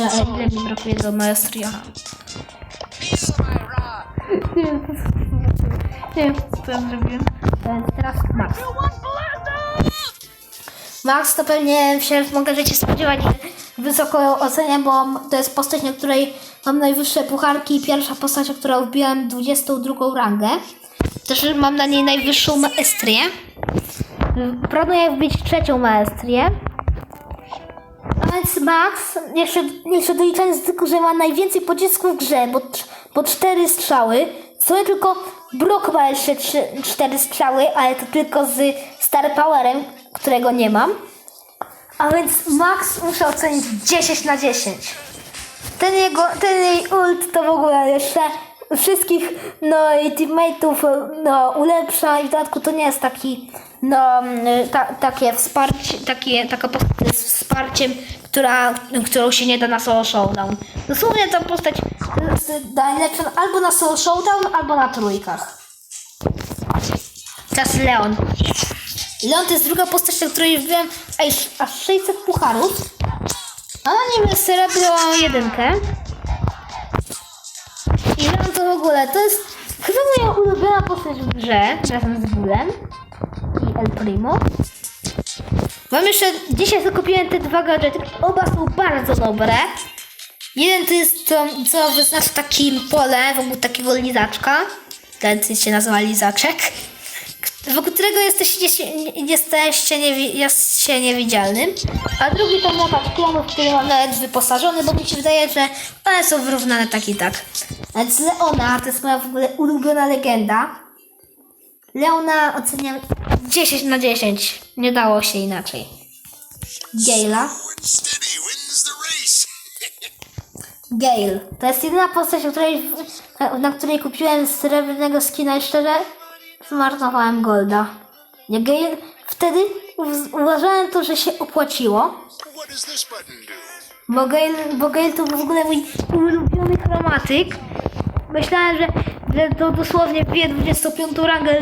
Ja, ile mi brakuje do maestria? Nie wiem, co nie wiem, co ja zrobiłem. E, Teraz Max. Max to pewnie się możecie spodziewać, że wysoko oceniam, bo to jest postać, na której mam najwyższe pucharki i pierwsza postać, o którą wbiłem 22 rangę. Też mam na niej najwyższą maestrię. Planuję wbić trzecią maestrię. A więc Max, jeszcze, jeszcze doliczając tylko, że ma najwięcej pocisków w grze, bo, bo cztery strzały. Co tylko Brock ma jeszcze trzy, cztery strzały, ale to tylko z Star Powerem, którego nie mam. A więc Max muszę ocenić 10 na 10. Ten jego, ten jej ult to w ogóle jeszcze wszystkich no i teammateów no ulepsza i w dodatku to nie jest taki no ta, takie wsparcie, takie, taka postać z wsparciem, która, którą się nie da na solo showdown. Dosłownie ta postać jest najlepsza albo na solo showdown, albo na trójkach. Teraz Leon. Leon to jest druga postać, na której byłem aż, aż 600 pucharów. A na nim jest srebro jedynkę. I Leon to w ogóle, to jest chyba moja ulubiona postać w grze, razem z Bólem i El Primo. Mam jeszcze, dzisiaj zakupiłem te dwa gadżety, oba są bardzo dobre. Jeden to jest to, co wyznacza takim pole wokół takiego lizaczka. Ten się nazywa lizaczek. Wokół którego jesteście, jesteście niewi, jest się niewidzialnym. A drugi to młotacz klonów, który mam nawet wyposażony, bo mi się wydaje, że one są wyrównane tak i tak. A więc Leona to jest moja w ogóle ulubiona legenda. Leona oceniam 10 na 10. Nie dało się inaczej. Race. Gale. To jest jedyna postać, o której, na której kupiłem srebrnego skina i szczerze zmarnowałem golda. Nie Gale. Wtedy uw- uważałem to, że się opłaciło. Bo Gale, bo Gale to w ogóle mój ulubiony chromatyk. Myślałem, że, że to dosłownie bije 25 rangę.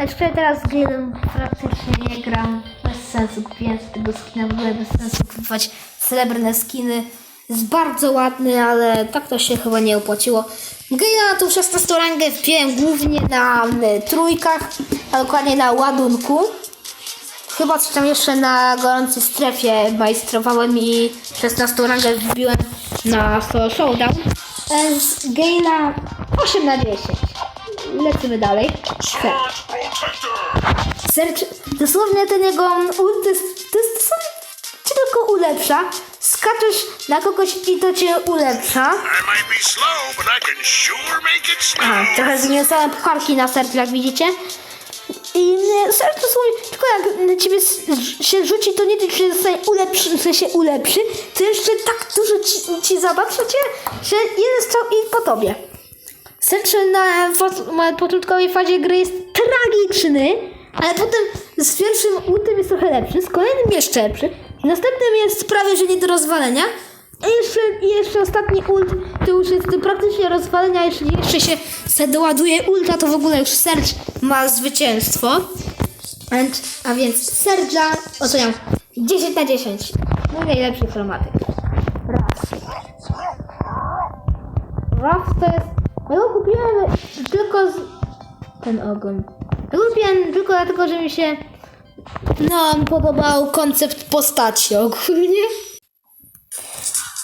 Jeszcze teraz z Galem praktycznie nie gram. Bez sensu kupiłem z tego skina, w ogóle bez sensu kupować srebrne skiny. Jest bardzo ładny, ale tak to się chyba nie opłaciło. Na tą 16 rangę wpiłem głównie na trójkach, a dokładnie na ładunku. Chyba coś tam jeszcze na gorącej strefie majstrowałem i 16 rangę wbiłem na solo showdown. E, Z Gale'a 8 na 10. Lecimy dalej. Tak. Sercz, dosłownie ten jego ult to jest, to jest dosłownie cię tylko ulepsza. Skaczesz na kogoś i to cię ulepsza. Slow, sure. Aha, trochę zmienione pucharki na sercu, jak widzicie. I serce dosłownie, tylko jak na ciebie się rzuci, to nie tylko, że zostaje ulepszy, że się ulepszy, to jeszcze tak dużo ci, ci zobaczy cię, że jeden strzał i po tobie. Serce na początkowej fazie gry jest tragiczny, ale potem z pierwszym ultem jest trochę lepszy, z kolejnym jeszcze lepszy, następnym jest prawie, że nie do rozwalenia, a jeszcze, i jeszcze ostatni ult to już jest praktycznie rozwalenia, jeśli jeszcze się doładuje ulta, to w ogóle już Serge ma zwycięstwo. And, a więc Serge'a oceniam 10 na 10. No najlepszy. Raz. Raz to jest... Ja go kupiłem tylko z... Ten ogon. Ja kupiłem tylko dlatego, że mi się... No, podobał koncept postaci ogólnie.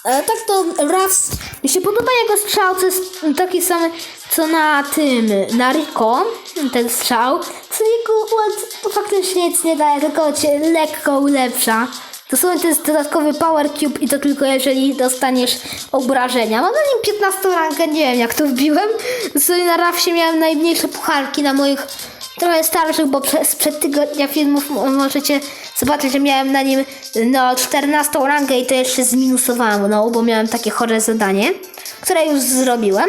E, tak to raz mi się podoba jego strzał, to jest taki sam co na tym, na Rico, ten strzał. Co jego to faktycznie nic nie daje, tylko cię lekko ulepsza. Dosłownie to jest dodatkowy power cube i to tylko jeżeli dostaniesz obrażenia. Mam na nim 15 rankę, nie wiem jak to wbiłem. Dosłownie na Rafsie miałem najmniejsze pucharki na moich trochę starszych, bo prze, sprzed tygodnia filmów mo- możecie zobaczyć, że miałem na nim no 14 rangę i to jeszcze zminusowałem, no bo miałem takie chore zadanie, które już zrobiłem.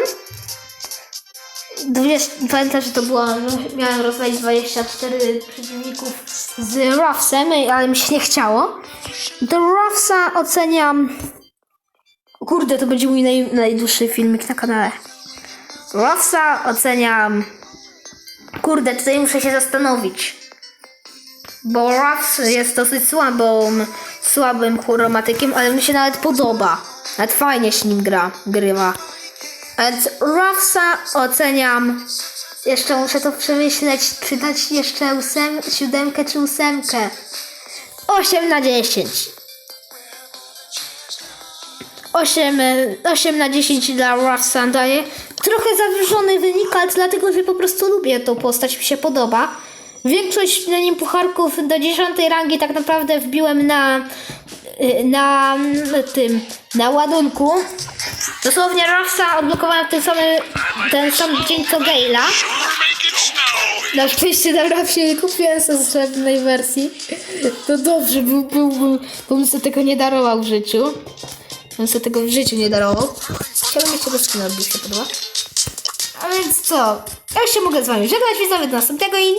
20, pamiętam, że to było, że miałem rozwalić 24 przeciwników z Ruffsem, ale mi się nie chciało. Do Ruffsa oceniam... Kurde, to będzie mój naj, najdłuższy filmik na kanale. Ruffsa oceniam... Kurde, tutaj muszę się zastanowić. Bo Ruffs jest dosyć słabą, słabym chromatykiem, ale mi się nawet podoba. Nawet fajnie się nim gra, grywa. Więc Ruffsa oceniam. Jeszcze muszę to przemyśleć, czy dać jeszcze ósem, siódemkę czy ósemkę. 8 na 10. 8, e, 8 na 10 dla Ruffsa daję. Trochę zawyżony wynik, ale dlatego, że po prostu lubię tą postać, mi się podoba. Większość na nim pucharków do 10 rangi tak naprawdę wbiłem na, na tym, na ładunku. Dosłownie Ruffsa odblokowałem ten, samy, ten sam dzień co Gale'a. Na szczęście na Ruffsie nie kupiłem sensownej wersji. To dobrze, był, był, był, bo bym sobie tego nie darował w życiu. Bym sobie tego w życiu nie darował. Chciałbym jeszcze go skina odbić, się podoba. A więc co? Ja już się mogę z wami żegnać, widzowie do następnego i...